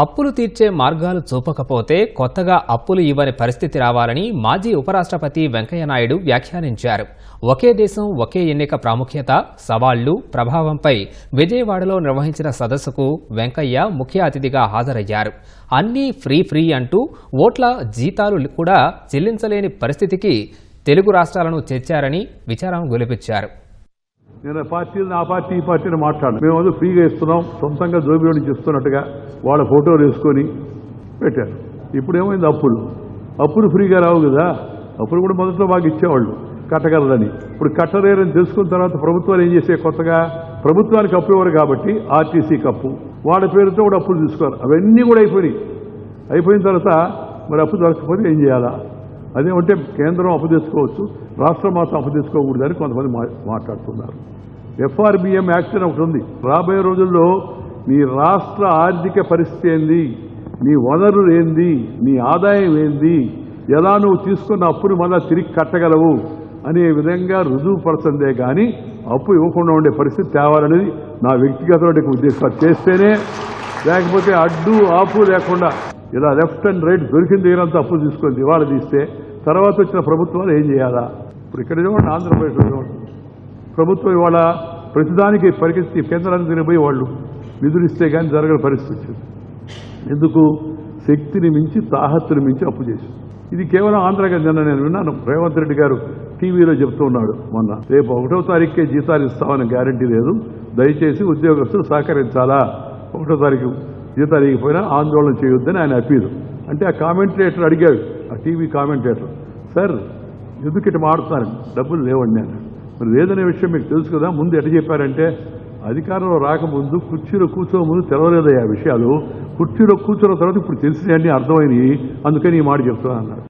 అప్పులు తీర్చే మార్గాలు చూపకపోతే కొత్తగా అప్పులు ఇవ్వని పరిస్థితి రావాలని మాజీ ఉపరాష్ట్రపతి వెంకయ్యనాయుడు వ్యాఖ్యానించారు. ఒకే దేశం ఒకే ఎన్నిక ప్రాముఖ్యత సవాళ్ళు ప్రభావంపై విజయవాడలో నిర్వహించిన సదస్సుకు వెంకయ్య ముఖ్య అతిథిగా హాజరయ్యారు. అన్నీ ఫ్రీ ఫ్రీ అంటూ ఓట్ల జీతాలు కూడా చెల్లించలేని పరిస్థితికి తెలుగు రాష్ట్రాలను చేర్చారని విచారం గొలిపించారు నేను ఆ పార్టీని ఆ పార్టీ ఈ పార్టీని మాట్లాడను. మేము అది ఫ్రీగా ఇస్తున్నాం సొంతంగా జోబిలో నుంచి ఇస్తున్నట్టుగా వాళ్ళ ఫోటోలు వేసుకొని పెట్టారు. ఇప్పుడు ఏమైంది అప్పులు? అప్పులు ఫ్రీగా రావు కదా? అప్పులు కూడా మొదట్లో బాగా ఇచ్చేవాళ్ళు కట్టగలదని ఇప్పుడు కట్టలేరని తెలుసుకున్న తర్వాత ప్రభుత్వాలు ఏం చేసే కొత్తగా? ప్రభుత్వానికి అప్పు ఇవ్వరు కాబట్టి ఆర్టీసీ కప్పు వాళ్ళ పేరుతో కూడా అప్పులు తీసుకోవాలి అవన్నీ కూడా అయిపోయినాయి. అయిపోయిన తర్వాత మరి అప్పు దొరకకపోతే ఏం చేయాలా? అదేమంటే కేంద్రం అప్పు రాష్ట్రం మాత్రం అప్పు కొంతమంది మా- మాట్లాడుతున్నారు. ఎఫ్ఆర్బిఎం యాక్ట్ అని ఒకటి ఉంది. రాబోయే రోజుల్లో నీ రాష్ట్ర ఆర్థిక పరిస్థితి ఏంది? నీ వనరులు ఏంది? నీ ఆదాయం ఏంది? ఎలా నువ్వు తీసుకున్న అప్పును మళ్ళా తిరిగి కట్టగలవు? అనే విధంగా రుజువు పడుతుందే కానీ అప్పు ఇవ్వకుండా ఉండే పరిస్థితి తేవాలనేది నా వ్యక్తిగతమైన ఉద్దేశం. చేస్తేనే లేకపోతే అడ్డు ఆపు లేకుండా ఇలా లెఫ్ట్ అండ్ రైట్ దొరికింది దగ్గరంతా అప్పు తీసుకొని దివాళ తీస్తే తర్వాత వచ్చిన ప్రభుత్వాలు ఏం చేయాలా? ఇప్పుడు ఇక్కడ చూడండి ఆంధ్రప్రదేశ్లో చూడండి. ప్రభుత్వం ఇవాళ ప్రతిదానికి పరిగెత్తి కేంద్రానికి తిరిగిపోయి వాళ్ళు నిధులు ఇస్తే కానీ జరగని పరిస్థితి వచ్చింది. ఎందుకు? శక్తిని మించి తాహత్తుని మించి అప్పు చేసి ఇది కేవలం ఆంధ్రగా నిన్న నేను విన్నాను. రేవంత్ రెడ్డి గారు టీవీలో చెప్తూ ఉన్నాడు మొన్న. రేపు ఒకటో తారీఖుకే జీతాలు ఇస్తామని గ్యారంటీ లేదు. దయచేసి ఉద్యోగస్తులు సహకరించాలా? ఒకటో తారీఖు జీతాలు అరిగిపోయినా ఆందోళన చేయొద్దని ఆయన అప్పీలు అంటే ఆ కామెంటేటర్ అడిగాడు ఆ టీవీ కామెంటేటర్ సార్ ఎందుకు ఇటు మాడుతున్నారు డబ్బులు లేవండి నేను మరి లేదనే విషయం మీకు తెలుసు కదా ముందు ఎట చెప్పారంటే అధికారంలో రాకముందు కుర్చీలో కూర్చో ముందు తెలవలేదయ్యా విషయాలు. కుర్చీలో కూర్చున్న తర్వాత ఇప్పుడు తెలిసినాయని అర్థమైనవి అందుకని ఈ మాట చెప్తున్నా అన్నాడు